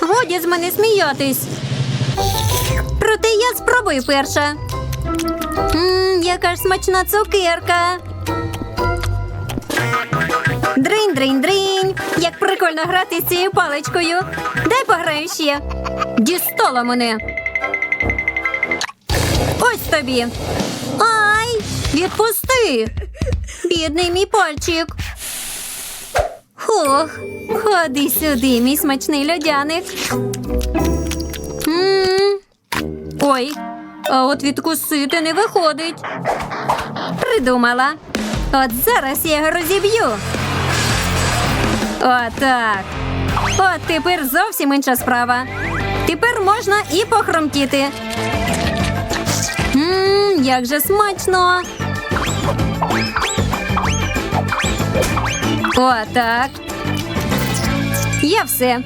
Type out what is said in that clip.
Годі з мене сміятись. Проте я спробую перша. Ммм, яка ж смачна цукерка. Дринь, дринь, дринь. Як прикольно грати з цією паличкою. Дай пограю ще. Дістала мене. Ось тобі. Ай! Відпусти. Бідний мій пальчик. Ох, ходи сюди, мій смачний льодяник. м Ой, а от відкусити не виходить. Придумала. От зараз я його розіб'ю. Отак. От тепер зовсім інша справа. Тепер можна і похромтіти. Ммм, як же смачно. Отак. Я все.